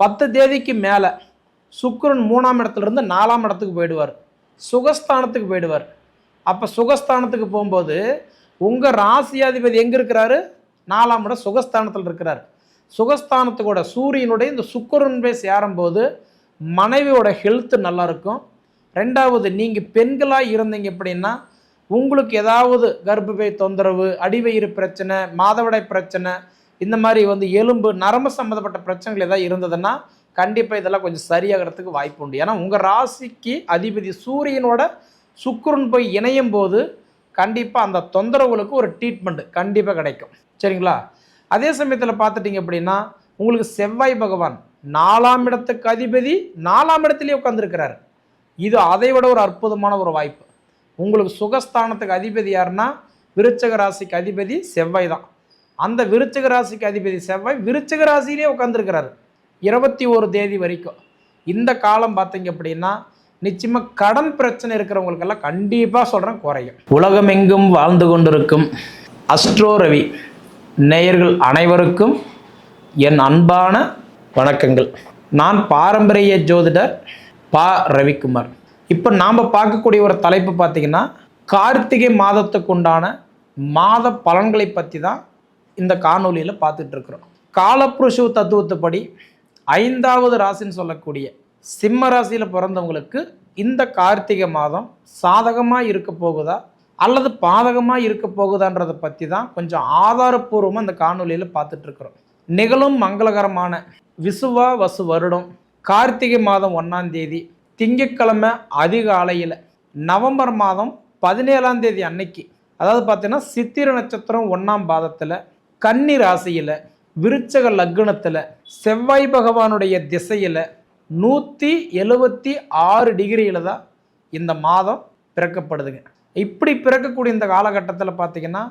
பத்து தேதிக்கு மேலே சுக்கரன் மூணாம் இடத்துல இருந்து நாலாம் இடத்துக்கு போயிடுவார். சுகஸ்தானத்துக்கு போயிடுவார். அப்போ சுகஸ்தானத்துக்கு போகும்போது உங்கள் ராசியாதிபதி எங்கே இருக்கிறாரு? நாலாம் இடம் சுகஸ்தானத்தில் இருக்கிறார். சுகஸ்தானத்துக்கூட சூரியனுடைய இந்த சுக்கரன் போய் சேரும்போது மனைவியோட ஹெல்த்து நல்லாயிருக்கும் ரெண்டாவது நீங்கள் பெண்களாக இருந்தீங்க அப்படின்னா உங்களுக்கு ஏதாவது கர்ப்பப்பை தொந்தரவு அடிவயிறு பிரச்சனை மாதவிடாய் பிரச்சனை இந்த மாதிரி வந்து எலும்பு நரம்பு சம்மந்தப்பட்ட பிரச்சனைகள் ஏதாவது இருந்ததுன்னா கண்டிப்பாக இதெல்லாம் கொஞ்சம் சரியாகிறதுக்கு வாய்ப்பு உண்டு. ஏன்னா உங்கள் ராசிக்கு அதிபதி சூரியனோட சுக்கிரன் போய் இணையும் போது கண்டிப்பாக அந்த தொந்தரவுகளுக்கு ஒரு ட்ரீட்மெண்ட் கண்டிப்பாக கிடைக்கும். சரிங்களா? அதே சமயத்தில் பார்த்துட்டிங்க அப்படின்னா உங்களுக்கு செவ்வாய் பகவான் நாலாம் இடத்துக்கு அதிபதி நாலாம் இடத்துலேயே உட்காந்துருக்கிறார் இது அதை விட ஒரு அற்புதமான ஒரு வாய்ப்பு. உங்களுக்கு சுகஸ்தானத்துக்கு அதிபதி யாருன்னா விருச்சக ராசிக்கு அதிபதி செவ்வாய் தான். அந்த விருச்சக ராசிக்கு அதிபதி செவ்வாய் விருச்சக ராசியிலே உட்காந்துருக்கிறாரு இருபத்தி ஒரு தேதி வரைக்கும். இந்த காலம் பார்த்தீங்க அப்படின்னா நிச்சயமாக கடன் பிரச்சனை இருக்கிறவங்களுக்கெல்லாம் கண்டிப்பாக சொல்கிறேன் குறையும். உலகமெங்கும் வாழ்ந்து கொண்டிருக்கும் அஸ்ட்ரோ ரவி நேயர்கள் அனைவருக்கும் என் அன்பான வணக்கங்கள். நான் பாரம்பரிய ஜோதிடர் பா. ரவிக்குமார். இப்போ நாம் பார்க்கக்கூடிய ஒரு தலைப்பு பார்த்திங்கன்னா கார்த்திகை மாதத்துக்கு உண்டான மாத பலன்களை பற்றி தான் இந்த காணொலியில் பார்த்துட்டு இருக்கிறோம் காலப்புருஷ தத்துவத்துப்படி ஐந்தாவது ராசின்னு சொல்லக்கூடிய சிம்ம ராசியில் பிறந்தவங்களுக்கு இந்த கார்த்திகை மாதம் சாதகமாக இருக்க போகுதா? அல்லது பாதகமாக இருக்க போகுதான்றதை பற்றி தான் கொஞ்சம் ஆதாரப்பூர்வமாக இந்த காணொலியில் பார்த்துட்ருக்குறோம். நிகழும் மங்களகரமான விசுவா வசு வருடம். கார்த்திகை மாதம் ஒன்றாம் தேதி. திங்கட்கிழமை அதிகாலையில். நவம்பர் மாதம் பதினேழாம் தேதி அன்னைக்கு. அதாவது பார்த்தீங்கன்னா சித்திர நட்சத்திரம் ஒன்றாம் பாதத்தில் கன்னி ராசியில் விருச்சக லக்னத்தில் செவ்வாய் பகவானுடைய திசையில் நூற்றி எழுபத்தி ஆறு டிகிரியில் தான் இந்த மாதம் பிறக்கப்படுதுங்க. இப்படி பிறக்கக்கூடிய இந்த காலகட்டத்தில் பார்த்திங்கன்னா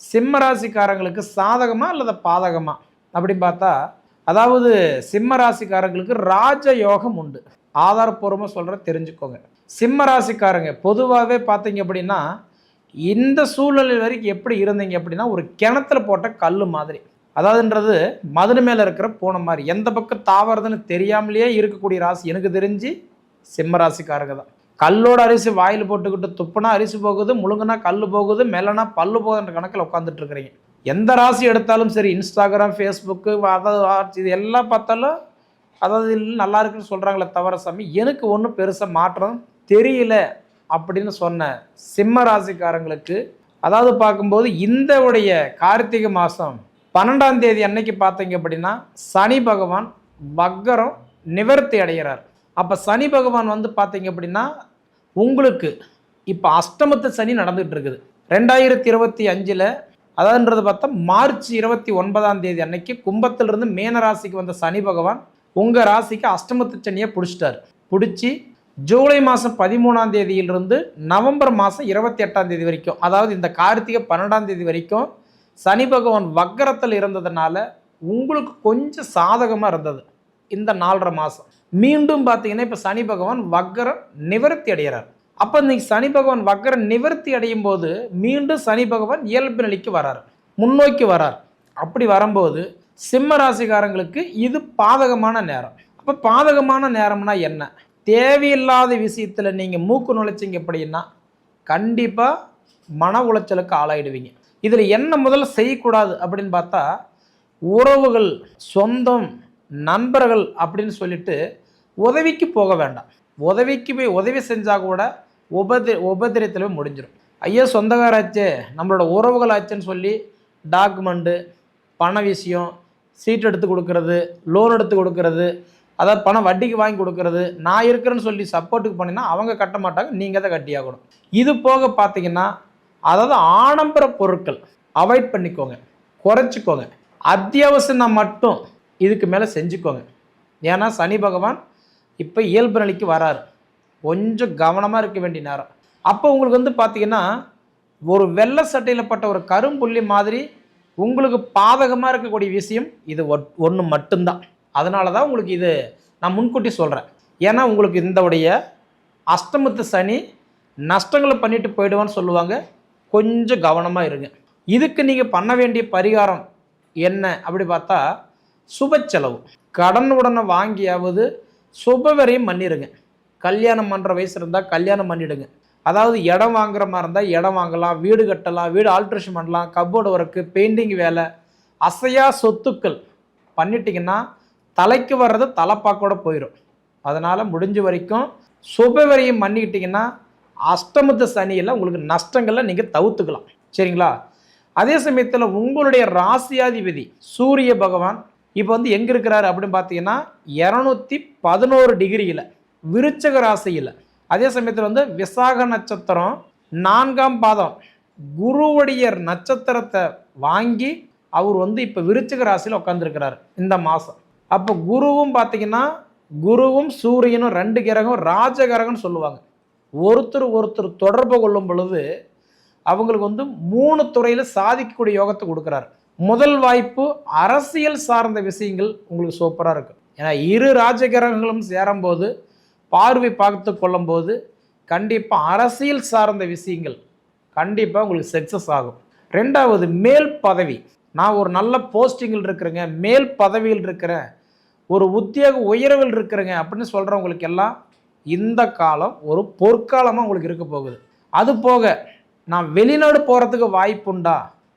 சிம்மராசிக்காரங்களுக்கு சாதகமாக அல்லது பாதகமா? அப்படின்னு பார்த்தா அதாவது சிம்மராசிக்காரங்களுக்கு ராஜ யோகம் உண்டு. ஆதாரப்பூர்வமாக சொல்கிற தெரிஞ்சுக்கோங்க. சிம்ம ராசிக்காரங்க பொதுவாகவே பார்த்தீங்க அப்படின்னா இந்த சூழ்நிலை வரைக்கும் எப்படி இருந்தீங்க அப்படின்னா ஒரு கிணத்துல போட்ட கல் மாதிரி. அதாவதுன்றது மதுரை மேலே இருக்கிற பூனை மாதிரி. எந்த பக்கம் தாவறதுன்னு தெரியாமலேயே இருக்கக்கூடிய ராசி எனக்கு தெரிஞ்சு சிம்ம ராசிக்காரங்க தான். கல்லோட அரிசி வாயில் போட்டுக்கிட்டு துப்புனா அரிசி போகுது முழுங்குனா கல் போகுது மெல்லனா பல்லு போகுதுன்ற கணக்கில் உட்காந்துட்டு இருக்கிறீங்க. எந்த ராசி எடுத்தாலும் சரி இன்ஸ்டாகிராம் ஃபேஸ்புக்கு அதாவது இது எல்லாம் பார்த்தாலும் அதாவது இல்லை நல்லா இருக்குன்னு சொல்கிறாங்களே தவிர சாமி எனக்கு ஒன்றும் பெருசாக மாற்றம் தெரியல. அப்படின்னு சொன்ன சிம்ம ராசிக்காரங்களுக்கு அதாவது பார்க்கும்போது இந்த உடைய கார்த்திகை மாதம் பன்னெண்டாம் தேதி அன்னைக்கு பார்த்தீங்க அப்படின்னா சனி பகவான் வக்கரம் நிவர்த்தி அடைகிறார். அப்போ சனி பகவான் வந்து பார்த்தீங்க அப்படின்னா உங்களுக்கு இப்போ அஷ்டமத்து சனி நடந்துகிட்டு இருக்குது. ரெண்டாயிரத்தி இருபத்தி அஞ்சில் அதான்றது பார்த்தா மார்ச் இருபத்தி ஒன்பதாம் தேதி அன்னைக்கு கும்பத்திலிருந்து மேன ராசிக்கு வந்த சனி பகவான் உங்கள் ராசிக்கு அஷ்டமத்து சனியை பிடிச்சிட்டார். பிடிச்சி ஜூலை மாதம் பதிமூணாம் தேதியிலிருந்து நவம்பர் மாதம் இருபத்தி எட்டாம் தேதி வரைக்கும் அதாவது இந்த கார்த்திகை பன்னெண்டாம் தேதி வரைக்கும் சனி பகவான் வக்கரத்தில் இருந்ததுனால உங்களுக்கு கொஞ்சம் சாதகமாக இருந்தது இந்த நாலரை மாதம் மீண்டும் பார்த்தீங்கன்னா இப்போ சனி பகவான் வக்கரம் நிவர்த்தி அடைகிறார். அப்போ இன்னைக்கு சனி பகவான் வக்கரம் நிவர்த்தி அடையும் போது மீண்டும் சனி பகவான் இயல்பு நிலைக்கு வரார் முன்னோக்கி வரார். அப்படி வரும்போது சிம்ம ராசிக்காரங்களுக்கு இது பாதகமான நேரம். அப்போ பாதகமான நேரம்னா என்ன? தேவையில்லாத விஷயத்தில் நீங்கள் மூக்கு நுழைச்சிங்க அப்படின்னா கண்டிப்பாக மன உளைச்சலுக்கு ஆளாயிடுவீங்க. இதில் என்ன முதல்ல செய்யக்கூடாது அப்படின்னு பார்த்தா உறவுகள் சொந்தம் நண்பர்கள் அப்படின்னு சொல்லிட்டு உதவிக்கு போக வேண்டாம். உதவிக்கு போய் உதவி செஞ்சால் கூட உபதி உபதிரத்தில் முடிஞ்சிடும் ஐயா சொந்தக்காராச்சே நம்மளோட உறவுகள் ஆச்சுன்னு சொல்லி டாக்குமெண்ட்டு பண விஷயம் சீட் எடுத்து கொடுக்கறது லோன் எடுத்து கொடுக்கறது அதாவது பணம் வட்டிக்கு வாங்கி கொடுக்கறது நான் இருக்கிறேன்னு சொல்லி சப்போர்ட்டுக்கு பண்ணினா அவங்க கட்ட மாட்டாங்க நீங்கள் தான் கட்டியாகணும். இது போக பார்த்தீங்கன்னா அதாவது ஆடம்பர பொருட்கள் அவாய்ட் பண்ணிக்கோங்க குறைச்சிக்கோங்க. அத்தியாவசியம் மட்டும் இதுக்கு மேலே செஞ்சுக்கோங்க. ஏன்னா சனி பகவான் இப்போ இயல்பு நிலைக்கு வராரு. கொஞ்சம் கவனமாக இருக்க வேண்டிய நேரம். அப்போ உங்களுக்கு வந்து பார்த்தீங்கன்னா ஒரு வெள்ளை சட்டையில் பட்ட ஒரு கரும்புள்ளி மாதிரி உங்களுக்கு பாதகமாக இருக்கக்கூடிய விஷயம் இது ஒன்று மட்டும்தான். அதனால தான் உங்களுக்கு இது நான் முன்கூட்டி சொல்கிறேன் ஏன்னா உங்களுக்கு இந்த உடைய அஷ்டமத்து சனி நஷ்டங்களை பண்ணிட்டு போயிடுவான்னு சொல்லுவாங்க. கொஞ்சம் கவனமாக இருங்க. இதுக்கு நீங்கள் பண்ண வேண்டிய பரிகாரம் என்ன அப்படி பார்த்தா சுப செலவு. கடன் உடனே வாங்கியாவது சுபவரையும் பண்ணிடுங்க கல்யாணம் பண்ணுற வயசு இருந்தால் கல்யாணம் பண்ணிடுங்க. அதாவது இடம் வாங்குற மாதிரி இருந்தால் இடம் வாங்கலாம் வீடு கட்டலாம் வீடு ஆல்ட்ரேஷன் பண்ணலாம் கப்போர்டு ஒர்க்கு பெயிண்டிங் வேலை அசையா சொத்துக்கள் பண்ணிட்டீங்கன்னா தலைக்கு வர்றது தலைப்பாக்கோட போயிடும் அதனால் முடிஞ்ச வரைக்கும் சுபவரையும் பண்ணிக்கிட்டிங்கன்னா அஷ்டமத்து சனியில் உங்களுக்கு நஷ்டங்களை நீங்கள் தவிர்த்துக்கலாம். சரிங்களா? அதே சமயத்தில் உங்களுடைய ராசியாதிபதி சூரிய பகவான் இப்போ வந்து எங்கே இருக்கிறாரு அப்படின்னு பார்த்தீங்கன்னா இரநூத்தி பதினோரு டிகிரியில் விருச்சக ராசியில். அதே சமயத்தில் வந்து விசாக நட்சத்திரம் நான்காம் பாதம் குருவுடைய நட்சத்திரத்தை வாங்கி அவர் வந்து இப்போ விருச்சிக ராசியில் உட்காந்துருக்கிறார் இந்த மாதம் அப்போ குருவும் பார்த்தீங்கன்னா குருவும் சூரியனும் ரெண்டு கிரகம் ராஜகிரகம்னு சொல்லுவாங்க. ஒருத்தர் ஒருத்தர் தொடர்பு கொள்ளும் பொழுது அவங்களுக்கு வந்து மூணு துறையில் சாதிக்கக்கூடிய யோகத்தை கொடுக்குறாரு. முதல் வாய்ப்பு அரசியல் சார்ந்த விஷயங்கள் உங்களுக்கு சூப்பராக இருக்கும் ஏன்னா இரு ராஜகிரகங்களும் சேரும்போது பார்வை பார்த்து கொள்ளும்போது கண்டிப்பாக அரசியல் சார்ந்த விஷயங்கள் கண்டிப்பாக உங்களுக்கு சக்ஸஸ் ஆகும். ரெண்டாவது மேல் பதவி. நான் ஒரு நல்ல போஸ்டிங்கில் இருக்கிறேங்க மேல் பதவியில் இருக்கிறேன் ஒரு உத்தியோக உயர்வில் இருக்கிறேங்க அப்படின்னு சொல்கிறவங்களுக்கு எல்லாம் இந்த காலம் ஒரு பொற்காலமாக உங்களுக்கு இருக்க போகுது. அது போக நான் வெளிநாடு போகிறதுக்கு வாய்ப்புண்டா?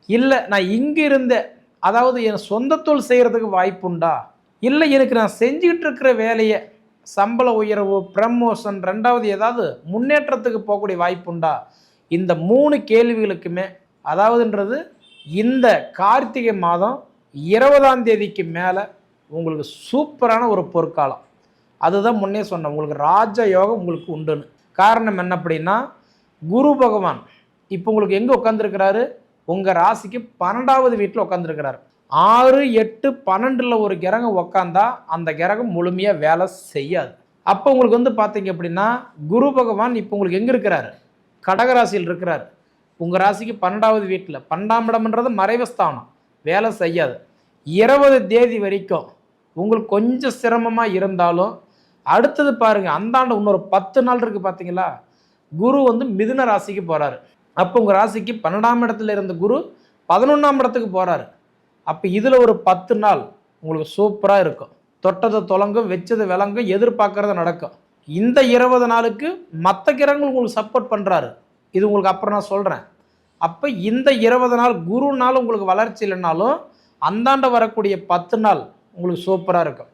இல்லை நான் இங்கே இருந்தேன் அதாவது என் சொந்த தொழில் செய்கிறதுக்கு வாய்ப்புண்டா? இல்லை எனக்கு நான் செஞ்சுக்கிட்டு இருக்கிற வேலையை சம்பள உயர்வு ப்ரமோஷன் ரெண்டாவது ஏதாவது முன்னேற்றத்துக்கு போகக்கூடிய வாய்ப்புண்டா? இந்த மூணு கேள்விகளுக்குமே அதாவதுன்றது இந்த கார்த்திகை மாதம் இருபதாம் தேதிக்கு மேலே உங்களுக்கு சூப்பரான ஒரு பொற்காலம். அதுதான் முன்னே சொன்னேன் உங்களுக்கு ராஜ யோகம் உங்களுக்கு உண்டுன்னு. காரணம் என்ன அப்படின்னா குரு பகவான் இப்போ உங்களுக்கு எங்கே உட்காந்துருக்கிறாரு உங்கள் ராசிக்கு பன்னெண்டாவது வீட்டில் உட்காந்துருக்கிறாரு ஆறு எட்டு பன்னெண்டில் ஒரு கிரகம் உக்காந்தா அந்த கிரகம் முழுமையாக வேலை செய்யாது. அப்போ உங்களுக்கு வந்து பார்த்தீங்க அப்படின்னா குரு பகவான் இப்போ உங்களுக்கு எங்கே இருக்கிறாரு? கடகராசியில் இருக்கிறார். உங்கள் ராசிக்கு பன்னெண்டாவது வீட்டில். பன்னெண்டாம் இடம்ன்றது மறைவஸ்தானம் வேலை செய்யாது. இருபது தேதி வரைக்கும் உங்களுக்கு கொஞ்சம் சிரமமாக இருந்தாலும் அடுத்தது பாருங்கள் அந்தாண்டு இன்னொரு பத்து நாள் இருக்குது பார்த்தீங்களா குரு வந்து மிதுன ராசிக்கு போகிறாரு அப்போ உங்கள் ராசிக்கு பன்னெண்டாம் இடத்துல இருந்த குரு பதினொன்றாம் இடத்துக்கு போகிறாரு அப்போ இதில் ஒரு பத்து நாள் உங்களுக்கு சூப்பராக இருக்கும். தொட்டதை தொலங்கும் வச்சது விளங்கும் எதிர்பார்க்கறது நடக்கும். இந்த இருபது நாளுக்கு மற்ற கிரகங்கள் உங்களுக்கு சப்போர்ட் பண்ணுறாரு இது உங்களுக்கு அப்புறம் நான் சொல்கிறேன் அப்போ இந்த இருபது நாள் குருனால உங்களுக்கு வளர்ச்சி இல்லைனாலும் அந்தாண்ட வரக்கூடிய பத்து நாள் உங்களுக்கு சூப்பராக இருக்கும்.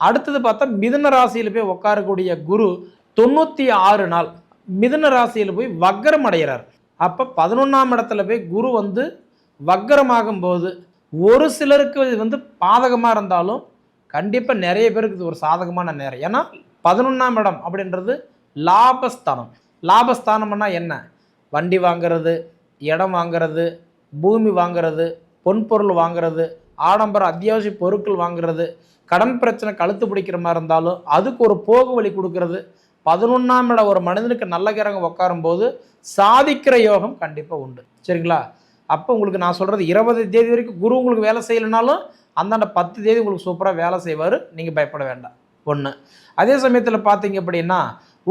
அடுத்தது பார்த்தா மிதுன ராசியில் போய் உட்காரக்கூடிய குரு தொண்ணூற்றி ஆறு நாள். மிதுன ராசியில் போய் வக்கரம் அடைகிறார் அப்போ பதினொன்றாம் இடத்துல போய் குரு வந்து வக்கரமாகும் போது ஒரு சிலருக்கு இது வந்து பாதகமாக இருந்தாலும் கண்டிப்பாக நிறைய பேருக்கு இது ஒரு சாதகமான நேரம். ஏன்னா பதினொன்றாம் இடம் அப்படின்றது லாபஸ்தானம். லாபஸ்தானம்னா என்ன? வண்டி வாங்கிறது இடம் வாங்குறது பூமி வாங்குறது பொன்பொருள் வாங்குறது ஆடம்பர அத்தியாவசிய பொருட்கள் வாங்குறது கடன் பிரச்சனை கழுத்து பிடிக்கிற மாதிரி இருந்தாலும் அதுக்கு ஒரு போகு வழி கொடுக்கறது. பதினொன்றாம் இடம் ஒரு மனிதனுக்கு நல்ல கிரகம் உட்காரும்போது சாதிக்கிற யோகம் கண்டிப்பாக உண்டு. சரிங்களா? அப்போ உங்களுக்கு நான் சொல்கிறது இருபது தேதி வரைக்கும் குரு உங்களுக்கு வேலை செய்யலைனாலும் அந்தாண்ட பத்து தேதி உங்களுக்கு சூப்பராக வேலை செய்வார். நீங்கள் பயப்பட வேண்டாம். ஒன்று அதே சமயத்தில் பார்த்தீங்க அப்படின்னா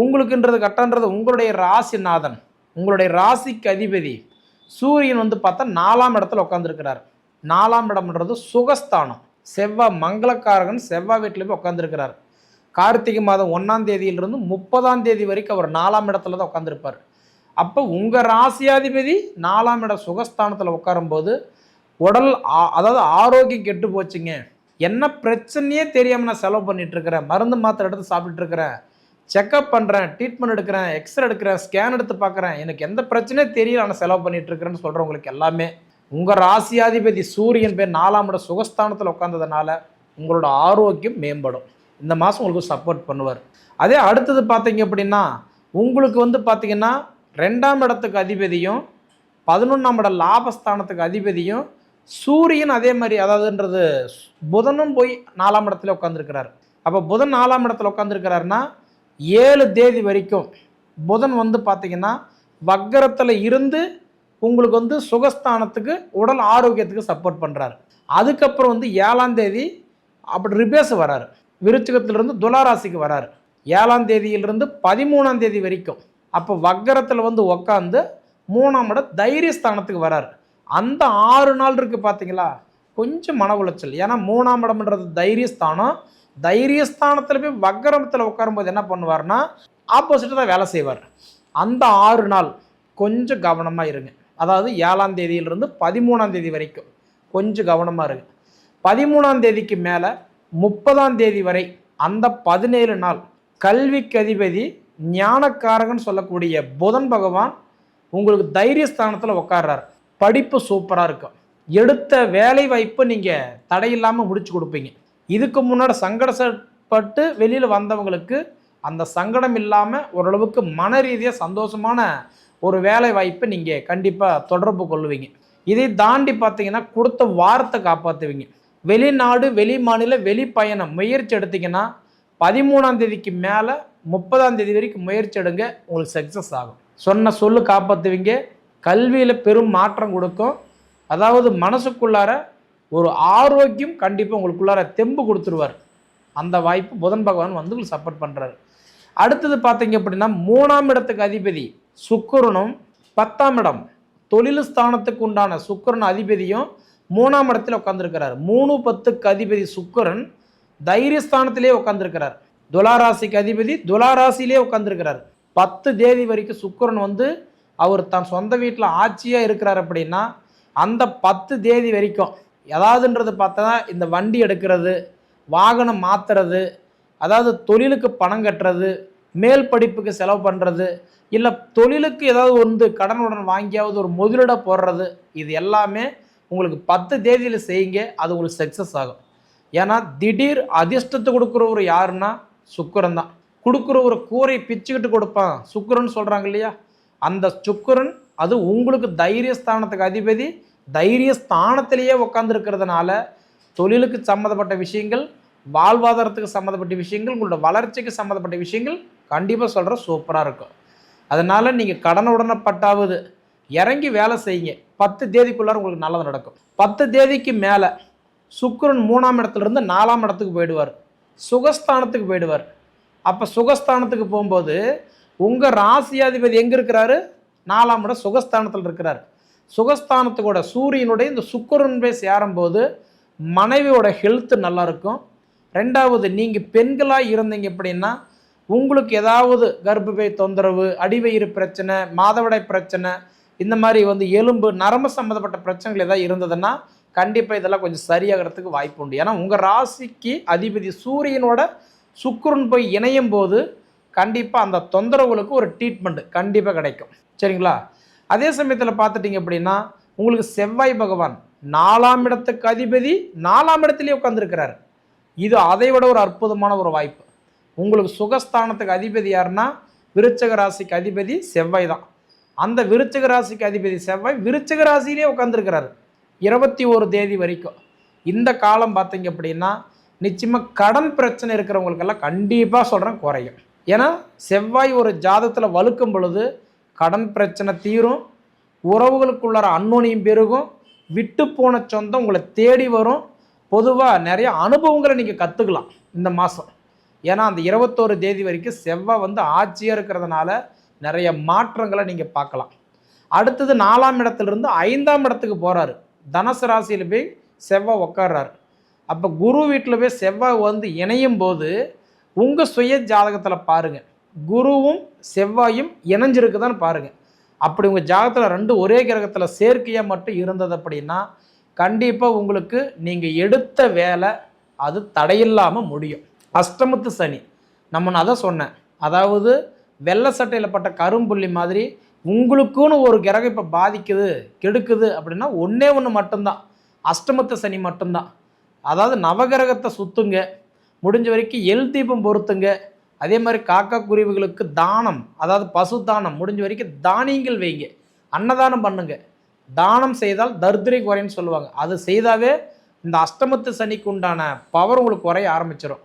உங்களுக்குன்றது கட்டன்றது உங்களுடைய ராசிநாதன். உங்களுடைய ராசிக்கு அதிபதி. சூரியன் வந்து பார்த்தா நாலாம் இடத்துல உட்காந்துருக்கிறார் நாலாம் இடம்ன்றது சுகஸ்தானம். செவ்வாய் மங்களக்காரகன் செவ்வாய் வீட்டில் போய் உட்காந்துருக்கிறார் கார்த்திகை மாதம் ஒன்றாம் தேதியிலிருந்து முப்பதாம் தேதி வரைக்கும் அவர் நாலாம் இடத்துல தான் உட்காந்துருப்பார் அப்போ உங்கள் ராசியாதிபதி நாலாம் இட சுகஸ்தானத்தில் உட்காரும்போது உடல் ஆ- அதாவது ஆரோக்கியம் கெட்டு போச்சுங்க. என்ன பிரச்சனையே தெரியாமல் நான் செலவு பண்ணிகிட்ருக்கிறேன் மருந்து மாத்திரை எடுத்து சாப்பிட்டுட்டு இருக்கிறேன். செக்கப் பண்ணுறேன் ட்ரீட்மெண்ட் எடுக்கிறேன் எக்ஸ்ரே எடுக்கிறேன் ஸ்கேன் எடுத்து பார்க்குறேன். எனக்கு எந்த பிரச்சனையும் தெரியல ஆனால் செலவு பண்ணிட்டு இருக்கிறேன்னு சொல்கிறவங்களுக்கு எல்லாமே. உங்கள் ராசியாதிபதி சூரியன் பேர் நாலாம் இட சுகஸ்தானத்தில் உட்காந்ததுனால உங்களோட ஆரோக்கியம் மேம்படும். இந்த மாதம் உங்களுக்கு சப்போர்ட் பண்ணுவார். அதே அடுத்தது பார்த்தீங்க அப்படின்னா உங்களுக்கு வந்து பார்த்தீங்கன்னா ரெண்டாம் இடத்துக்கு அதிபதியும் பதினொன்றாம் இட லாபஸ்தானத்துக்கு அதிபதியும் சூரியன் அதே மாதிரி அதாவதுன்றது புதனும் போய் நாலாம் இடத்துல உட்காந்துருக்கிறார் அப்போ புதன் நாலாம் இடத்துல உட்காந்துருக்கிறாருன்னா ஏழு தேதி வரைக்கும் புதன் வந்து பார்த்தீங்கன்னா வக்கரத்தில் இருந்து உங்களுக்கு வந்து சுகஸ்தானத்துக்கு உடல் ஆரோக்கியத்துக்கு சப்போர்ட் பண்ணுறாரு அதுக்கப்புறம் வந்து ஏழாம் தேதி அப்படி ரிபேஸ் வராரு. விருச்சிகத்திலிருந்து துளாராசிக்கு வராரு. ஏழாம் தேதியிலிருந்து பதிமூணாம் தேதி வரைக்கும் அப்போ வக்கரத்தில் வந்து உக்காந்து மூணாம் இட தைரியஸ்தானத்துக்கு வராரு. அந்த ஆறு நாள் இருக்குது பார்த்தீங்களா கொஞ்சம் மன உளைச்சல். ஏன்னா மூணாம் இடம்ன்றது தைரியஸ்தானம் தைரியஸ்தானத்தில் போய் வக்கரமத்தில் உட்காரும்போது என்ன பண்ணுவார்னா ஆப்போசிட்டாக தான் வேலை செய்வார். அந்த ஆறு நாள் கொஞ்சம் கவனமாக இருங்க. அதாவது ஏழாம் தேதியிலிருந்து பதிமூணாம் தேதி வரைக்கும் கொஞ்சம் கவனமாக இருங்க. பதிமூணாம் தேதிக்கு மேலே முப்பதாம் தேதி வரை அந்த பதினேழு நாள் கல்விக்கு அதிபதி ஞானக்காரகன் சொல்லக்கூடிய புதன் பகவான் உங்களுக்கு தைரியஸ்தானத்தில் உட்கார்றாரு. படிப்பு சூப்பராக இருக்கும். எடுத்த வேலை வாய்ப்பு நீங்கள் தடையில்லாமல் முடிச்சு கொடுப்பீங்க. இதுக்கு முன்னாடி சங்கடப்பட்டு வெளியில் வந்தவங்களுக்கு அந்த சங்கடம் இல்லாமல் ஓரளவுக்கு மன ரீதியாக சந்தோஷமான ஒரு வேலை வாய்ப்பை நீங்கள் கண்டிப்பாக தொடர்பு கொள்ளுவீங்க. இதை தாண்டி பார்த்தீங்கன்னா கொடுத்த வாரத்தை காப்பாற்றுவீங்க வெளிநாடு வெளி மாநில வெளி பயணம் முயற்சி எடுத்தீங்கன்னா பதிமூணாம் தேதிக்கு மேலே முப்பதாம் தேதி வரைக்கும் முயற்சி எடுங்க உங்களுக்கு சக்ஸஸ் ஆகும். சொன்ன சொல்லு காப்பாற்றுவீங்க கல்வியில் பெரும் மாற்றம் கொடுக்கும். அதாவது மனசுக்குள்ளார ஒரு ஆரோக்கியம் கண்டிப்பாக உங்களுக்குள்ளார தெம்பு கொடுத்துருவார். அந்த வாய்ப்பு புதன் பகவான் வந்து உங்களுக்கு சப்போர்ட் பண்ணுறாரு அடுத்தது பார்த்தீங்க அப்படின்னா மூணாம் இடத்துக்கு அதிபதி சுக்கரனும் பத்தாம் இடம் தொழில் ஸ்தானத்துக்கு உண்டான சுக்கரன் அதிபதியும் மூணாம் இடத்துல உட்காந்துருக்கிறார் மூணு பத்துக்கு அதிபதி சுக்கரன் தைரியஸ்தானத்திலே உட்காந்துருக்கிறார் துலாராசிக்கு அதிபதி துலாராசியிலே உட்காந்துருக்கிறார் பத்து தேதி வரைக்கும் சுக்கரன் வந்து அவர் தன் சொந்த வீட்டில் ஆட்சியாக இருக்கிறார் அப்படின்னா அந்த பத்து தேதி வரைக்கும் ஏதாவதுன்றது பார்த்தா இந்த வண்டி எடுக்கிறது வாகனம் மாற்றுறது அதாவது தொழிலுக்கு பணம் கட்டுறது மேல் படிப்புக்கு செலவு பண்ணுறது இல்லை தொழிலுக்கு ஏதாவது வந்து கடனுடன் வாங்கியாவது ஒரு முதலீட போடுறது இது எல்லாமே உங்களுக்கு பத்து தேதியில் செய்யுங்க அது உங்களுக்கு சக்ஸஸ் ஆகும். ஏன்னா திடீர் அதிர்ஷ்டத்தை கொடுக்குறவர் யாருன்னா சுக்கரன் தான். கொடுக்குற ஒரு கூரை பிச்சுக்கிட்டு கொடுப்பான். சுக்கரன் சொல்கிறாங்க இல்லையா? அந்த சுக்கரன் அது உங்களுக்கு தைரியஸ்தானத்துக்கு அதிபதி தைரிய ஸ்தானத்திலேயே உட்காந்துருக்கிறதுனால தொழிலுக்கு சம்மந்தப்பட்ட விஷயங்கள் வாழ்வாதாரத்துக்கு சம்மந்தப்பட்ட விஷயங்கள் உங்களோட வளர்ச்சிக்கு சம்மந்தப்பட்ட விஷயங்கள் கண்டிப்பாக சொல்கிற சூப்பராக இருக்கும். அதனால் நீங்கள் கடன் உடனப்பட்டாவது இறங்கி வேலை செய்யுங்க. பத்து தேதிக்குள்ளார உங்களுக்கு நல்லது நடக்கும். பத்து தேதிக்கு மேலே சுக்கரன் மூணாம் இடத்துல இருந்து நாலாம் இடத்துக்கு போயிடுவார். சுகஸ்தானத்துக்கு போயிடுவார். அப்போ சுகஸ்தானத்துக்கு போகும்போது உங்கள் ராசியாதிபதி எங்கே இருக்கிறாரு? நாலாம் இடம் சுகஸ்தானத்தில் இருக்கிறார். சுகஸ்தானத்துக்கூட சூரியனுடைய இந்த சுக்கரன் போய் சேரும்போது மனைவியோட ஹெல்த்து நல்லாயிருக்கும் ரெண்டாவது நீங்கள் பெண்களாக இருந்தீங்க அப்படின்னா உங்களுக்கு ஏதாவது கர்ப்பப்பை தொந்தரவு அடிவயிறு பிரச்சனை மாதவிடாய் பிரச்சனை இந்த மாதிரி வந்து எலும்பு நரம்பு சம்மந்தப்பட்ட பிரச்சனைகள் ஏதாவது இருந்ததுன்னா கண்டிப்பாக இதெல்லாம் கொஞ்சம் சரியாகிறதுக்கு வாய்ப்பு உண்டு. ஏன்னா உங்கள் ராசிக்கு அதிபதி சூரியனோட சுக்குருன் போய் இணையும் போது கண்டிப்பாக அந்த தொந்தரவுகளுக்கு ஒரு ட்ரீட்மெண்ட் கண்டிப்பாக கிடைக்கும். சரிங்களா? அதே சமயத்தில் பார்த்துட்டிங்க அப்படின்னா உங்களுக்கு செவ்வாய் பகவான் நாலாம் இடத்துக்கு அதிபதி நாலாம் இடத்துலேயே உட்காந்துருக்கிறார் இது அதை விட ஒரு அற்புதமான ஒரு வாய்ப்பு. உங்களுக்கு சுகஸ்தானத்துக்கு அதிபதி யாருன்னா விருச்சக ராசிக்கு அதிபதி செவ்வாய் தான். அந்த விருச்சக ராசிக்கு அதிபதி செவ்வாய் விருச்சக ராசியிலே உட்காந்துருக்கிறாரு இருபத்தி ஒரு தேதி வரைக்கும். இந்த காலம் பார்த்தீங்க அப்படின்னா நிச்சயமாக கடன் பிரச்சனை இருக்கிறவங்களுக்கெல்லாம் கண்டிப்பாக சொல்கிறேன் குறையும். ஏன்னா செவ்வாய் ஒரு ஜாதத்தில் வலுக்கும் பொழுது கடன் பிரச்சனை தீரும் உறவுகளுக்குள்ளார அன்னோனியும் பெருகும் விட்டு போன சொந்தம் உங்களை தேடி வரும். பொதுவாக நிறைய அனுபவங்களை நீங்கள் கற்றுக்கலாம் இந்த மாதம் ஏன்னா அந்த இருபத்தோரு தேதி வரைக்கும் செவ்வாய் வந்து ஆட்சியாக இருக்கிறதுனால நிறைய மாற்றங்களை நீங்கள் பார்க்கலாம். அடுத்தது நாலாம் இடத்துலேருந்து ஐந்தாம் இடத்துக்கு போகிறாரு தனுசு ராசியில் போய் செவ்வாய் உட்காடுறாரு அப்போ குரு வீட்டில் போய் செவ்வாய் வந்து இணையும் போது உங்கள் சுய ஜாதகத்தில் பாருங்கள் குருவும் செவ்வாயும் இணைஞ்சிருக்குதான்னு பாருங்கள் அப்படி உங்கள் ஜாதகத்தில் ரெண்டு ஒரே கிரகத்தில் சேர்க்கையாக மட்டும் இருந்தது அப்படின்னா கண்டிப்பாக உங்களுக்கு நீங்கள் எடுத்த வேலை அது தடையில்லாமல் முடியும். அஷ்டமத்து சனி. நம்ம நான் அதான் சொன்னேன். அதாவது வெள்ளை சட்டையில் பட்ட கரும்புள்ளி மாதிரி உங்களுக்குன்னு ஒரு கிரகம் இப்போ பாதிக்குது கெடுக்குது அப்படின்னா ஒன்றே ஒன்று மட்டும்தான். அஷ்டமத்து சனி மட்டும்தான். அதாவது நவகிரகத்தை சுற்றுங்க முடிஞ்ச வரைக்கும் எல் தீபம் பொருத்துங்க. அதே மாதிரி காக்கா குருவிகளுக்கு தானம் அதாவது பசு தானம் முடிஞ்ச வரைக்கும் தானியங்கள் வைங்க. அன்னதானம் பண்ணுங்க. தானம் செய்தால் தரித்திரை குறைன்னு சொல்லுவாங்க. அது செய்தாவே இந்த அஷ்டமத்து சனிக்கு உண்டான பவர் உங்களுக்கு குறைய ஆரம்பிச்சிடும்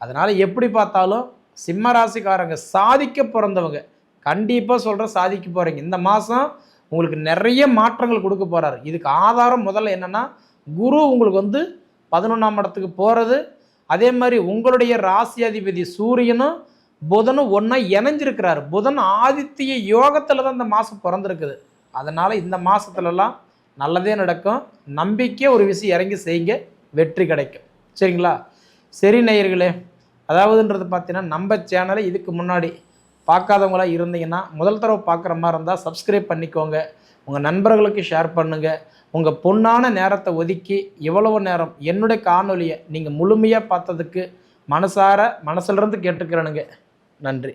அதனால் எப்படி பார்த்தாலும் சிம்ம ராசிக்காரங்க சாதிக்க பிறந்தவங்க. கண்டிப்பாக சொல்கிற சாதிக்க போகிறீங்க இந்த மாதம் உங்களுக்கு நிறைய மாற்றங்கள் கொடுக்க போகிறாரு இதுக்கு ஆதாரம் முதல்ல என்னென்னா குரு உங்களுக்கு வந்து பதினொன்றாம் இடத்துக்கு போகிறது அதே மாதிரி உங்களுடைய ராசி அதிபதி சூரியனும் புதனும் ஒன்றா இணைஞ்சிருக்கிறாரு. புதன் ஆதித்ய யோகத்தில் தான் இந்த மாதம் பிறந்திருக்குது. அதனால் இந்த மாதத்துலலாம் நல்லதே நடக்கும். நம்பிக்கை ஒரு விஷயம் இறங்கி செய்யுங்க. வெற்றி கிடைக்கும். சரிங்களா? சரி நேயர்களே அதாவதுன்றது பார்த்தீங்கன்னா நம்ம சேனலை இதுக்கு முன்னாடி பார்க்காதவங்களா இருந்தீங்கன்னா முதல் தடவை பார்க்குற மாதிரி இருந்தால் சப்ஸ்கிரைப் பண்ணிக்கோங்க. உங்கள் நண்பர்களுக்கு ஷேர் பண்ணுங்கள் உங்கள் பொன்னான நேரத்தை ஒதுக்கி இவ்வளவு நேரம் என்னுடைய காணொலியை நீங்கள் முழுமையாக பார்த்ததுக்கு மனசார மனசிலிருந்து கேட்டுக்கிறேனுங்க. நன்றி.